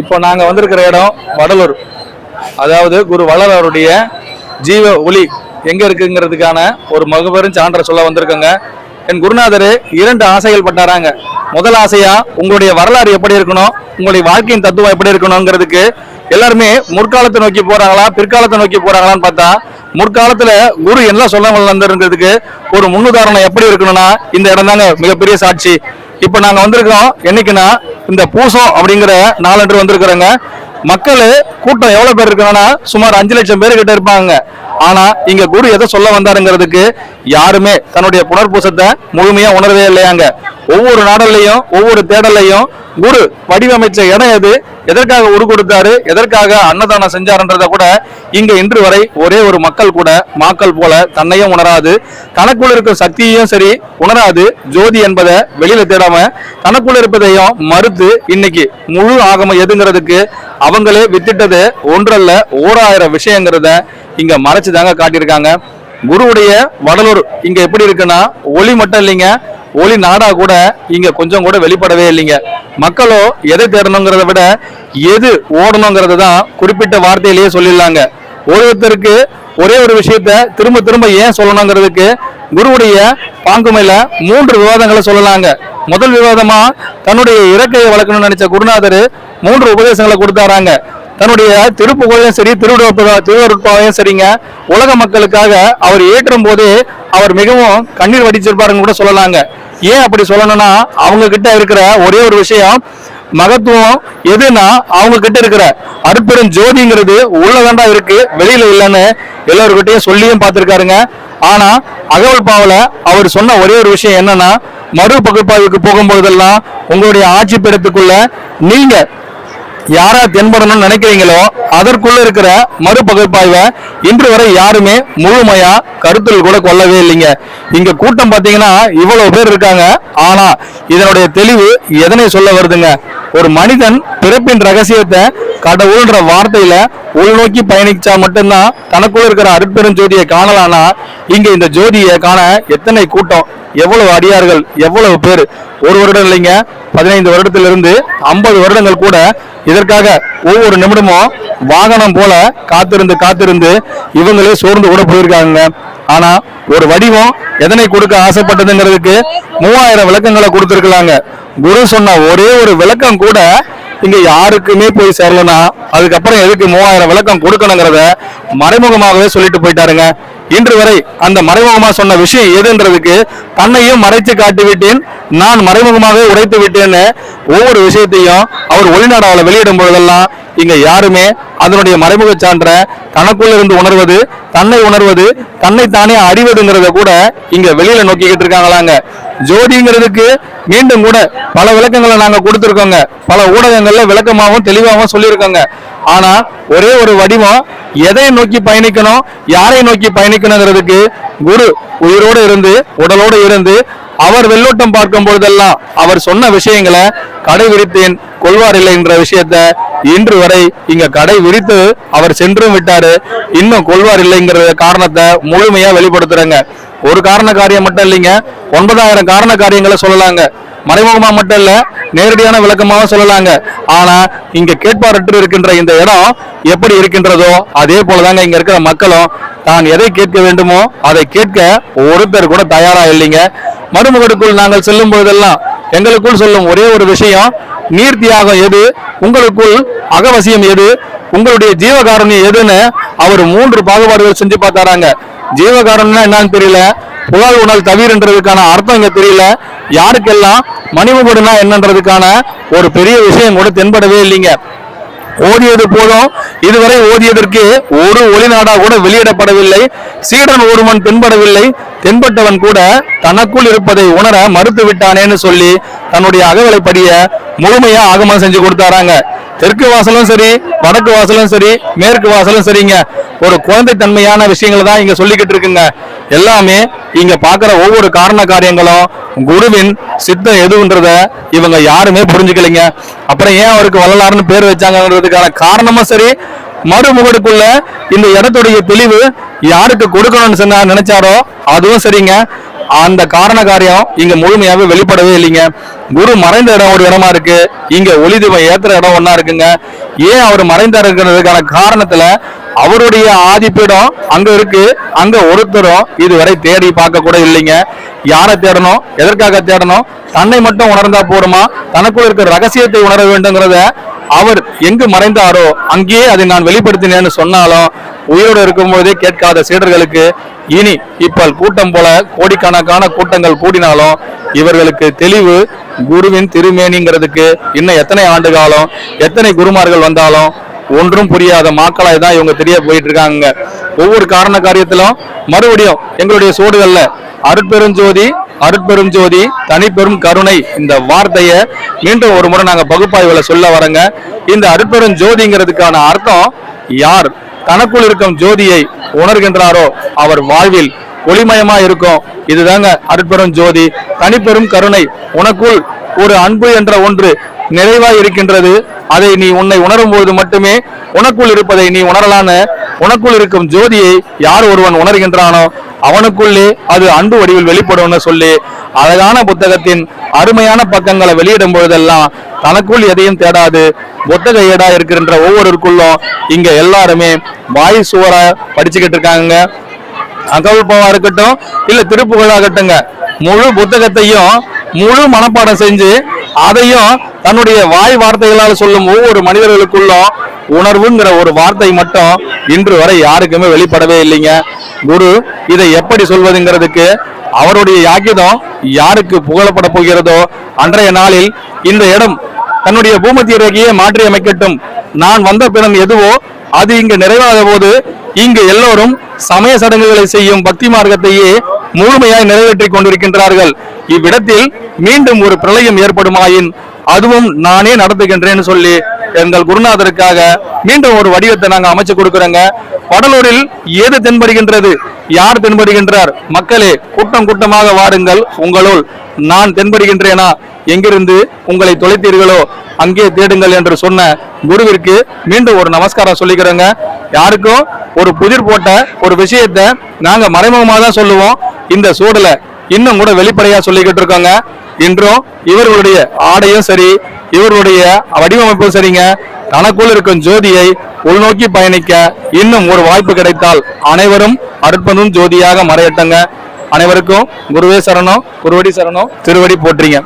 இப்போ நாங்கள் வந்திருக்கிற இடம் வடலூர். அதாவது குரு வள்ளல் அவருடைய ஜீவ ஒளி எங்கே இருக்குங்கிறதுக்கான ஒரு மகபெரும் சான்றை சொல்ல வந்திருக்கோங்க. என் குருநாதர் இரண்டு ஆசைகள் பட்டாராங்க. முதல் ஆசையா உங்களுடைய வரலாறு எப்படி இருக்கணும்? உங்களுடைய வாழ்க்கையின் தத்துவம் எப்படி இருக்கணுங்கிறதுக்கு எல்லாருமே முற்காலத்தை நோக்கி போறாங்களா பிற்காலத்தை நோக்கி போறாங்களான்னு பார்த்தா முற்காலத்துல குரு என்ன சொல்ல வந்திருக்கிறதுக்கு ஒரு முன்னுதாரணம் எப்படி இருக்கணும்னா இந்த இடம் தாங்க மிகப்பெரிய சாட்சி. இப்போ நாங்கள் வந்திருக்கோம் என்னைக்குன்னா இந்த பூசம் அப்படிங்கிற நாளன்று வந்திருக்கிறோங்க. மக்கள் கூட்டம் எவ்வளோ பேர் இருக்கணும்னா சுமார் அஞ்சு லட்சம் பேர் கிட்ட இருப்பாங்க. ஆனால் இங்கே குரு எதை சொல்ல வந்தாருங்கிறதுக்கு யாருமே தன்னுடைய புனர்பூசத்தை முழுமையாக உணரவே இல்லையாங்க. ஒவ்வொரு நாடல்லையும் ஒவ்வொரு தேடல்லையும் குரு வடிவமைச்ச இடம் எது எதற்காக உரு கொடுத்தாரு? எதற்காக அன்னதானம் செஞ்சாருன்றத கூட இங்க இன்று வரை ஒரே ஒரு மக்கள் கூட மாக்கள் போல தன்னையும் உணராது. தனக்குள் இருக்கும் சக்தியையும் சரி உணராது. ஜோதி என்பதை வெளியில தேடாம தனக்குள் இருப்பதையும் மறுத்து இன்னைக்கு முழு ஆகமம் எதுங்கிறதுக்கு அவங்களே வித்திட்டது ஒன்றல்ல ஓராயிரம் விஷயங்கிறத இங்க மறைச்சு தாங்க காட்டியிருக்காங்க. குருவுடைய வடலூர் இங்க எப்படி இருக்குன்னா ஒளி மட்டும் இல்லைங்க ஒளி நாடா கூட இங்க கொஞ்சம் கூட வெளிப்படவே இல்லைங்க. மக்களோ எதை தேடணுங்கிறத விட எது ஓடணுங்கிறது தான் குறிப்பிட்ட வார்த்தையிலேயே சொல்லிடலாங்க. ஒருத்தருக்கு ஒரே ஒரு விஷயத்த திரும்ப திரும்ப ஏன் சொல்லணுங்கிறதுக்கு குருவுடைய பாங்குமையில மூன்று விவாதங்களை சொல்லலாங்க. முதல் விவாதமா தன்னுடைய இறக்கையை வளர்க்கணும்னு நினைச்ச குருநாதர் மூன்று உபதேசங்களை கொடுத்தாராங்க. தன்னுடைய திருப்புகழையும் சரி திருவிழா திருவருட்பாவையும் சரிங்க. உலக மக்களுக்காக அவர் ஏற்றும் போது அவர் மிகவும் கண்ணீர் வடிச்சிருப்பாருன்னு கூட சொல்லலாங்க. ஏன் அப்படி சொல்லணும்னா அவங்க கிட்ட இருக்கிற ஒரே ஒரு விஷயம் மகத்துவம் எதுனா அவங்க கிட்ட இருக்கிற அருட்பெரும் ஜோதிங்கிறது உள்ளதாண்டா இருக்கு வெளியில இல்லைன்னு எல்லாருக்கிட்டையும் சொல்லியும் பார்த்திருக்காருங்க. ஆனா அகவல் பாவல அவர் சொன்ன ஒரே ஒரு விஷயம் என்னன்னா மறு பகுப்பாய்வுக்கு போகும்போதெல்லாம் உங்களுடைய ஆட்சி பெறத்துக்குள்ள நீங்க யாரா தென்படணும்னு நினைக்கிறீங்களோ அதற்குள்ள இருக்கிற மறுபகுப்பாய்வை இன்று வரை யாருமே முழுமையா கருத்தில் கூட கொள்ளவே இல்லைங்க. இங்க கூட்டம் பாத்தீங்கன்னா இவ்வளவு பேர் இருக்காங்க. ஆனா இதனுடைய தெளிவு எதனை சொல்ல வருதுங்க? ஒரு மனிதன் பிறப்பின் ரகசியத்தை கடவுள்ன்ற வார்த்தையில உள்நோக்கி பயணிச்சா மட்டும்தான் தனக்குள்ள இருக்கிற அருட்பெரும் ஜோதியை காணலாம்னா இங்க இந்த ஜோதியை காண எத்தனை கூட்டம்? எவ்வளவு அடியார்கள்? எவ்வளவு பேர்? ஒரு வருடம் இல்லைங்க பதினைந்து வருடத்திலிருந்து ஐம்பது வருடங்கள் கூட இதற்காக ஒவ்வொரு நிமிடமும் வாகனம் போல காத்திருந்து காத்திருந்து இவங்களே சோர்ந்து கூட போயிருக்காங்க ஆனா ஒரு வடிவம் எதனை கொடுக்க ஆசைப்பட்டதுங்கிறதுக்கு மூவாயிரம் விளக்கங்களை கொடுத்துருக்கலாங்க. குரு சொன்ன ஒரே ஒரு விளக்கம் கூட இங்க யாருக்குமே போய் சேரலனா அதுக்கப்புறம் எதுக்கு மூவாயிரம் விளக்கம் கொடுக்கணுங்கிறத மறைமுகமாகவே சொல்லிட்டு போயிட்டாருங்க. இன்று வரை அந்த மறைமுகமா சொன்ன விஷயம் எதுன்றதுக்கு தன்னையும் மறைத்து காட்டி விட்டேன் நான் மறைமுகமாகவே உடைத்து விட்டேன்னு ஒவ்வொரு விஷயத்தையும் அவர் ஒளிநாடாவில் வெளியிடும் பொழுதெல்லாம் இங்க யாருமே அதனுடைய மறைமுக சான்ற தனக்குள்ள இருந்து உணர்வது தன்னை உணர்வது தன்னை தானே அறிவதுங்கிறத கூட இங்க வெளியில நோக்கிக்கிட்டு இருக்காங்களாங்க. ஜோதிங்கிறதுக்கு மீண்டும் கூட பல விளக்கங்களை நாங்க கொடுத்துருக்கோங்க. பல ஊடகங்கள்ல விளக்கமாகவும் தெளிவாகவும் சொல்லியிருக்கோங்க. ஆனா ஒரே ஒரு வடிவம் எதை நோக்கி பயணிக்கணும் யாரை நோக்கி பயணிக்கணுங்கிறதுக்கு குரு உயிரோடு இருந்து உடலோடு இருந்து அவர் வெள்ளோட்டம் பார்க்கும் பொழுதெல்லாம் அவர் சொன்ன விஷயங்களை கடை விரித்தேன் கொள்வார் இல்லை என்ற விஷயத்த இன்று வரை இங்க கடை விரித்து அவர் சென்றும் விட்டாரு. இன்னும் கொள்வார் இல்லைங்கிற காரணத்தை முழுமையா வெளிப்படுத்துறாங்க. ஒரு காரண காரியம் மட்டும் இல்லைங்க ஒன்பதாயிரம் காரண காரியங்களை சொல்லலாங்க. மறைமுகமா மட்டும் இல்ல நேரடியான விளக்கமாக சொல்லலாங்க. ஆனா இங்க கேட்பாரற்று இருக்கின்ற இந்த இடம் எப்படி இருக்கின்றதோ அதே போலதாங்க இங்க இருக்கிற மக்களும் தான் எதை கேட்க வேண்டுமோ அதை கேட்க ஒருத்தர் கூட தயாரா இல்லைங்க. மருமகனுக்குள் நாங்கள் செல்லும் பொழுதெல்லாம் எங்களுக்குள் சொல்லும் ஒரே ஒரு விஷயம் நீர் தியாகம் எது உங்களுக்குள் அகவசியம் எது உங்களுடைய ஜீவகாருண்யம் எதுன்னு அவர் மூன்று பாகுபாடுகள் செஞ்சு பார்த்தாராங்க. ஜீவகாருண்யம்னா என்னன்னு தெரியல புகழ் உணல் தவிர்ன்றதுக்கான அர்த்தம் இங்க தெரியல யாருக்கெல்லாம் மணிமுகடுனா என்னன்றதுக்கான ஒரு பெரிய விஷயம் கூட தென்படவே இல்லைங்க. ஓதியது போதும் இதுவரை ஓதியதற்கு ஒரு ஒளிநாடா கூட வெளியிடப்படவில்லை சீடன் ஒருவன் தென்படவில்லை தென்பட்டவன் கூட தனக்குள் இருப்பதை உணர மறுத்து விட்டானேன்னு சொல்லி தன்னுடைய அகவலை படிய முழுமையா ஆகமனம் செஞ்சு கொடுத்தாராங்க. தெற்கு வாசலும் சரி வடக்கு வாசலும் சரி மேற்கு வாசலும் சரிங்க. ஒரு குழந்தை தன்மையான விஷயங்களை தான் இங்க சொல்லிக்கிட்டு இருக்குங்க. எல்லாமே இங்க பாக்குற ஒவ்வொரு காரண காரியங்களும் குருவின் சித்தம் எதுன்றத இவங்க யாருமே புரிஞ்சுக்கலைங்க. அப்புறம் ஏன் அவருக்கு வள்ளலார்னு பேர் வச்சாங்கன்றதுக்கான காரணமும் சரி மறுமுகடுக்குள்ள இந்த இடத்துடைய தெளிவு யாருக்கு கொடுக்கணும்னு சொன்னா நினைச்சாரோ அதுவும் சரிங்க. அந்த காரண காரியம் இங்க முழுமையாவே வெளிப்படவே இல்லைங்க. குரு மறைந்த இடம் ஒரு இடமா இருக்கு. இங்க ஒளி தீபம் ஏத்துற இடம் ஒன்னா இருக்குங்க. ஏன் அவர் மறைந்தார் இருக்கிறதுக்கான காரணத்துல அவருடைய ஆதிப்பீடம் அங்க இருக்கு. அங்க ஒருத்தரும் இதுவரை தேடி பார்க்க கூட இல்லைங்க. யாரை தேடணும்? எதற்காக தேடணும்? தன்னை மட்டும் உணர்ந்தா போருமா தனக்குள் இருக்கிற ரகசியத்தை உணர வேண்டுங்கிறத அவர் எங்கு மறைந்தாரோ அங்கேயே அதை நான் வெளிப்படுத்தினேன்னு சொன்னாலும் உயிரோடு இருக்கும்போதே கேட்காத சீடர்களுக்கு இனி இப்பல் கூட்டம் போல கோடிக்கணக்கான கூட்டங்கள் கூடினாலும் இவர்களுக்கு தெளிவு குருவின் திருமேனிங்கிறதுக்கு இன்னும் எத்தனை ஆண்டு காலம் எத்தனை குருமார்கள் வந்தாலும் ஒன்றும் புரியாத மாக்களாய் தான் இவங்க தெரிய போயிட்டு இருக்காங்க ஒவ்வொரு காரண காரியத்திலும் மறுபடியும் எங்களுடைய சோடுகள்ல அருட்பெருஞ்சோதி அருட்பெரும் ஜோதி தனிப்பெரும் கருணை இந்த வார்த்தையை மீண்டும் ஒரு முறை நாங்கள் பகுப்பாய்வில் சொல்ல வரங்க. இந்த அருட்பெரும் ஜோதிங்கிறதுக்கான அர்த்தம் யார்? தனக்குள் இருக்கும் ஜோதியை உணர்கின்றாரோ அவர் வாழ்வில் ஒளிமயமா இருக்கும். இதுதாங்க அருட்பெரும் ஜோதி. தனிப்பெரும் கருணை. உனக்குள் ஒரு அன்பு என்ற ஒன்று நிறைவாய் இருக்கின்றது. அதை நீ உன்னை உணரும் போது மட்டுமே உனக்குள் இருப்பதை நீ உணரலான உனக்குள் இருக்கும் ஜோதியை யார் ஒருவன் உணர்கின்றானோ அவனுக்குள்ளே அது அன்பு வடிவில் வெளிப்படும்னு சொல்லி அழகான புத்தகத்தின் அருமையான பக்கங்களை வெளியிடும் பொழுதெல்லாம் தனக்குள் எதையும் தேடாது. புத்தக ஏடா இருக்கின்ற ஒவ்வொருக்குள்ளும் இங்க எல்லாருமே வாய் சுவரா படிச்சுக்கிட்டு இருக்காங்க. அகவல்பவா இருக்கட்டும் இல்ல திருப்புகழாகட்டுங்க முழு புத்தகத்தையும் முழு மனப்பாடம் செஞ்சு அதையும் தன்னுடைய வாய் வார்த்தைகளால் சொல்லும் ஒவ்வொரு மனிதர்களுக்குள்ளும் உணர்வுங்கிற ஒரு வார்த்தை மட்டும் இன்று வரை யாருக்குமே வெளிப்படவே இல்லைங்க. குரு இதை எப்படி சொல்வதுங்கிறதுக்கு அவருடைய யாகிதம் யாருக்கு புகழப்பட போகிறதோ அன்றைய நாளில் இந்த இடம் தன்னுடைய பூமத்திய ரேகையை மாற்றி அமைக்கட்டும். நான் வந்த பிறம் எதுவோ அது இங்கு நிறைவாத போது இங்கு எல்லோரும் சமய சடங்குகளை செய்யும் பக்தி மார்க்கத்தையே முழுமையாய் நிறைவேற்றிக் கொண்டிருக்கின்றார்கள். இவ்விடத்தில் மீண்டும் ஒரு பிரளயம் ஏற்படுமாயின் அதுவும் நானே நடத்துகின்றேன்னு சொல்லி எங்கள் குருநாதருக்காக மீண்டும் ஒரு வடிவத்தை நாங்கள் அமைச்சு கொடுக்குறோங்க. வடலூரில் ஏது தென்படுகின்றது? யார் தென்படுகின்றார்? மக்களே கூட்டம் கூட்டமாக வாருங்கள். உங்களுள் நான் தென்படுகின்றேனா? எங்கிருந்து உங்களை தொலைத்தீர்களோ அங்கே தேடுங்கள் என்று சொன்ன குருவிற்கு மீண்டும் ஒரு நமஸ்காரம் சொல்லிக்கிறோங்க. யாருக்கும் ஒரு புதிர் போட்ட ஒரு விஷயத்தை நாங்க மறைமுகமாக தான் சொல்லுவோம். இந்த சூழல இன்னும் கூட வெளிப்படையா சொல்லிக்கிட்டு இருக்கோங்க. இன்றும் இவர்களுடைய ஆடையும் சரி இவர்களுடைய வடிவமைப்பும் சரிங்க. தனக்குள் இருக்கும் ஜோதியை உள்நோக்கி பயணிக்க இன்னும் ஒரு வாய்ப்பு கிடைத்தால் அனைவரும் அற்புதம் ஜோதியாக மறையட்டங்க. அனைவருக்கும் குருவே சரணம் குருவடி சரணம் திருவடி போற்றுங்க.